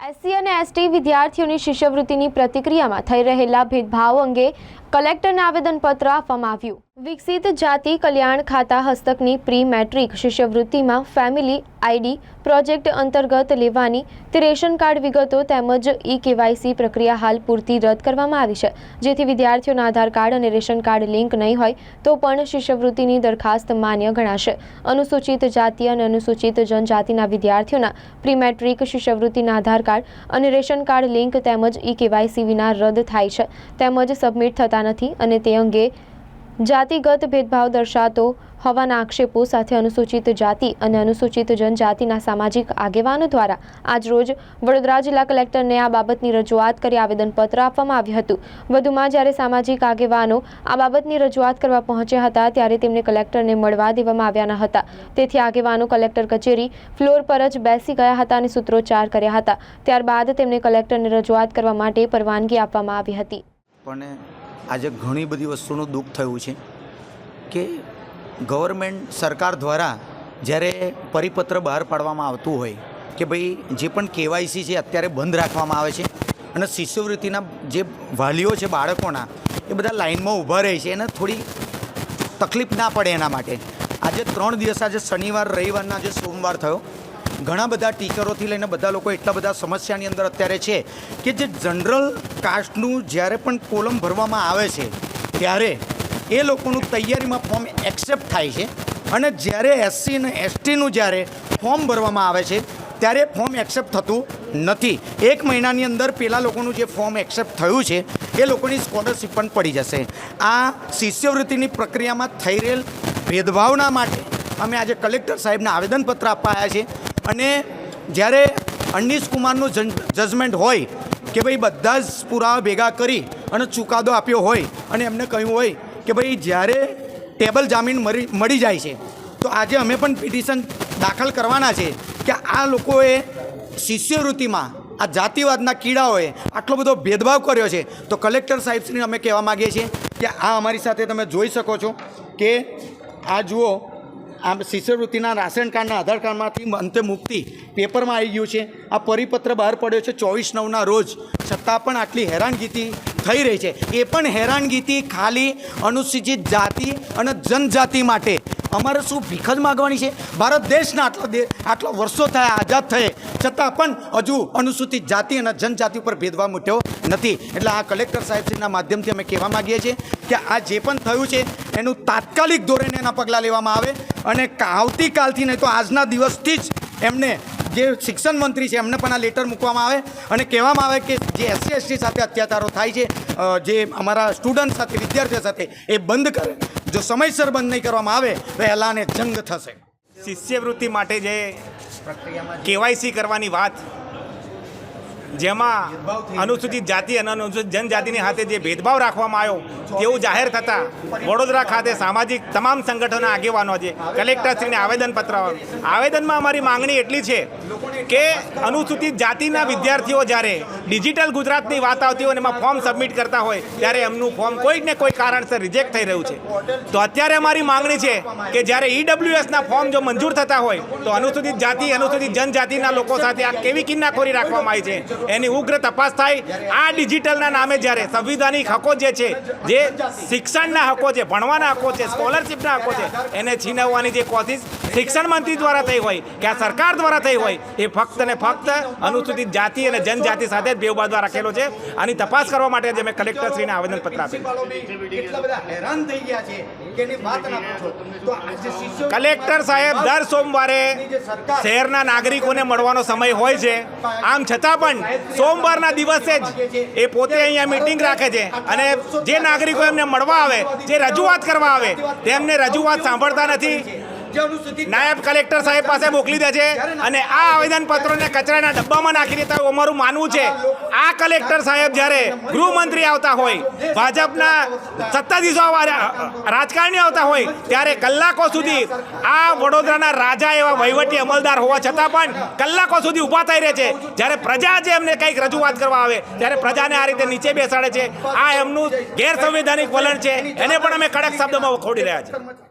SC અને ST વિદ્યાર્થીઓની શિષ્યવૃત્તિની પ્રતિક્રિયામાં થઈ રહેલા ભેદભાવ અંગે કલેક્ટરને આવેદનપત્ર આપવામાં આવ્યું. વિકસિત જાતિ કલ્યાણ ખાતા હસ્તકની પ્રી મેટ્રિક શિષ્યવૃત્તિમાં ફેમિલી આઈડી, પ્રોજેક્ટ અંતર્ગત લેવાની તે રેશન કાર્ડ વિગતો તેમજ ઈ કેવાયસી પ્રક્રિયા હાલ પૂરતી રદ કરવામાં આવી છે. જેથી વિદ્યાર્થીઓના આધાર કાર્ડ અને રેશન કાર્ડ લિંક નહીં હોય, તો પણ શિષ્યવૃત્તિની દરખાસ્ત માન્ય ગણાશે. અનુસૂચિત જાતિ અને અનુસૂચિત જનજાતિના વિદ્યાર્થીઓના પ્રી મેટ્રિક શિષ્યવૃત્તિના આધાર કાર્ડ અને રેશન કાર્ડ લિંક તેમજ ઈ કેવાયસી વિના રદ થાય છે. તેમજ સબમિટ થતા નથી અને તે અંગે જાતિગત ભેદભાવ દર્શાતો હોવાના આક્ષેપો સાથે અનુસૂચિત જાતિ અને અનુસૂચિત જનજાતિના સામાજિક આગેવાનો દ્વારા આજરોજ વડોદરા જિલ્લા કલેક્ટરને આ બાબતની રજૂઆત કરી આવેદનપત્ર આપવામાં આવ્યું હતું. વધુમાં જ્યારે સામાજિક આગેવાનો આ બાબતની રજૂઆત કરવા પહોંચ્યા હતા ત્યારે તેમને કલેક્ટરને મળવા દેવામાં આવ્યા ન હતા. તેથી આગેવાનો કલેક્ટર કચેરી ફ્લોર પર જ બેસી ગયા હતા અને સૂત્રોચ્ચાર કર્યા હતા. ત્યારબાદ તેમને કલેક્ટરને રજૂઆત કરવા માટે પરવાનગી આપવામાં આવી હતી. આજે ઘણી બધી વસ્તુનું દુઃખ થયું છે કે ગવર્મેન્ટ સરકાર દ્વારા જ્યારે પરિપત્ર બહાર પાડવામાં આવતું હોય કે ભાઈ જે પણ કેવાયસી છે અત્યારે બંધ રાખવામાં આવે છે અને શિષ્યવૃત્તિના જે વાલીઓ છે, બાળકોના, એ બધા લાઇનમાં ઊભા રહે છે, એને થોડી તકલીફ ના પડે એના માટે. આજે ત્રણ દિવસ આજે શનિવાર, રવિવારના આજે સોમવાર થયો ઘણા બધા ટીચરોથી લઈને બધા લોકો એટલા બધા સમસ્યાની અંદર અત્યારે છે કે જે જનરલ કાસ્ટનું જ્યારે પણ કોલમ ભરવામાં આવે છે, ત્યારે એ લોકોનું તૈયારીમાં ફોર્મ એક્સેપ્ટ થાય છે. અને જ્યારે એસસી અને એસટીનું જ્યારે ફોર્મ ભરવામાં આવે છે, ત્યારે ફોર્મ એક્સેપ્ટ થતું નથી. એક મહિનાની અંદર પેલા લોકોનું જે ફોર્મ એક્સેપ્ટ થયું છે, એ લોકોની સ્કોલરશીપ પણ પડી જશે. આ શિષ્યવૃત્તિની પ્રક્રિયામાં થઈ રહેલ ભેદભાવના માટે અમે આજે કલેક્ટર સાહેબને આવેદનપત્ર આપવા આવ્યા છે અને જ્યારે અનીશ કુમારનું જજમેન્ટ હોય કે ભાઈ બધા જ પુરાવા ભેગા કરી અને ચુકાદો આપ્યો હોય અને એમને કહ્યું હોય કે ભાઈ જ્યારે ટેબલ જામીન મળી મળી જાય છે, તો આજે અમે પણ પિટિશન દાખલ કરવાના છે કે આ લોકોએ શિષ્યવૃત્તિમાં, આ જાતિવાદના કીડાઓએ આટલો બધો ભેદભાવ કર્યો છે. તો કલેક્ટર સાહેબશ્રીને અમે કહેવા માગીએ છીએ કે આ અમારી સાથે તમે જોઈ શકો છો કે આ જુઓ આ શિષ્યવૃત્તિના રાશન કાર્ડના આધાર કાર્ડમાંથી અંતે મુક્તિ પેપરમાં આવી ગયું છે. આ પરિપત્ર બહાર પડ્યો છે. ચોવીસ નવના રોજ છતાં પણ આટલી હેરાનગીતી થઈ રહી છે. એ પણ હેરાનગીતી ખાલી અનુસૂચિત જાતિ અને જનજાતિ માટે. અમારે શું ભીખ જ માગવાની છે? ભારત દેશના આટલા દે, આટલા વર્ષો થયા, આઝાદ થયે. છતાં પણ હજુ અનુસૂચિત જાતિ અને જનજાતિ ઉપર ભેદભાવ મૂટ્યો નથી. એટલે આ કલેક્ટર સાહેબશ્રીના માધ્યમથી અમે કહેવા માગીએ છીએ કે આ જે પણ થયું છે એનું તાત્કાલિક ધોરણે એના પગલાં લેવામાં આવે અને આવતીકાલથી નહીં તો આજના દિવસથી જ એમને જે શિક્ષણ મંત્રી છે એમને પણ આ લેટર મૂકવામાં આવે અને કહેવામાં આવે કે જે એસસી એસટી સાથે અત્યાચારો થાય છે જે અમારા સ્ટુડન્ટ સાથે વિદ્યાર્થીઓ સાથે એ બંધ કરે. જો સમયસર બંધ નહીં કરવામાં આવે તો એલાને જંગ થશે. શિષ્યવૃત્તિ માટે જે કેવાયસી કરવાની વાત જેમાં અનુસૂચિત જાતિ અને અનુસૂચિત જનજાતિની સાથે જે ભેદભાવ રાખવામાં આવ્યો, તેવું જાહેર થતાં વડોદરા ખાતે સામાજિક તમામ સંગઠનોના આગેવાનો છે કલેક્ટરશ્રીને આવેદનપત્ર આવેદનમાં અમારી માંગણી એટલી છે કે અનુસૂચિત જાતિના વિદ્યાર્થીઓ જ્યારે ડિજિટલ ગુજરાતની વાત આવતી હોય અને એમાં ફોર્મ સબમિટ કરતા હોય, ત્યારે એમનું ફોર્મ કોઈ ને કોઈ કારણસર રિજેક્ટ થઈ રહ્યું છે. તો અત્યારે અમારી માંગણી છે કે જ્યારે ઈડબ્લ્યુએસના ફોર્મ જો મંજૂર થતા હોય, તો અનુસૂચિત જાતિ, અનુસૂચિત જનજાતિના લોકો સાથે આ કેવી કિન્નાખોરી રાખવામાં આવી છે? એની ઉગ્ર તપાસ થાય. આ ડિજિટલના નામે જ્યારે સંવિધાનિક હકો જે છે જે શિક્ષણના હકો છે ભણવાના હકો છે સ્કોલરશિપના હકો છે એને છીનવવાની જે કોશિશ શિક્ષણ મંત્રી દ્વારા થઈ હોય કે આ સરકાર દ્વારા થઈ હોય એ ફક્ત ને ફક્ત અનુસૂચિત જાતિ અને જનજાતિ સાથે જ બેવબાદમાં રાખેલો છે. આની તપાસ કરવા માટે જ અમે કલેક્ટરશ્રીને આવેદનપત્ર આપ્યું. આજે કલેક્ટર સાહેબ દર સોમવારે શહેરના નાગરિકોને મળવાનો સમય હોય છે. આમ છતાં પણ સોમવારના દિવસે જ એ પોતે અહીંયા મિટિંગ રાખે છે અને જે નાગરિકો એમને મળવા આવે, જે રજૂઆત કરવા આવે, તેમને રજૂઆત સાંભળતા નથી. નાયબ કલેક્ટર સાહેબ પાસે મોકલી દે છે અને આ આવેદનપત્રોને કચરાના ડબ્બામાં નાખી દેતા હોય અમારું માનવું છે. આ કલેક્ટર સાહેબ જ્યારે ગૃહમંત્રી આવતા હોય ભાજપના સત્તાધીશો રાજકારણી આવતા હોય ત્યારે કલાકો સુધી આ વડોદરાના રાજા એવા વહીવટી અમલદાર હોવા છતાં પણ કલાકો સુધી ઊભા થઈ રહે છે. જ્યારે પ્રજા જે એમને કંઈક રજૂઆત કરવા આવે ત્યારે પ્રજાને આ રીતે નીચે બેસાડે છે. આ એમનું ગેરસંવિધાનિક વલણ છે. એને પણ અમે કડક શબ્દોમાં ખોડી રહ્યા છીએ.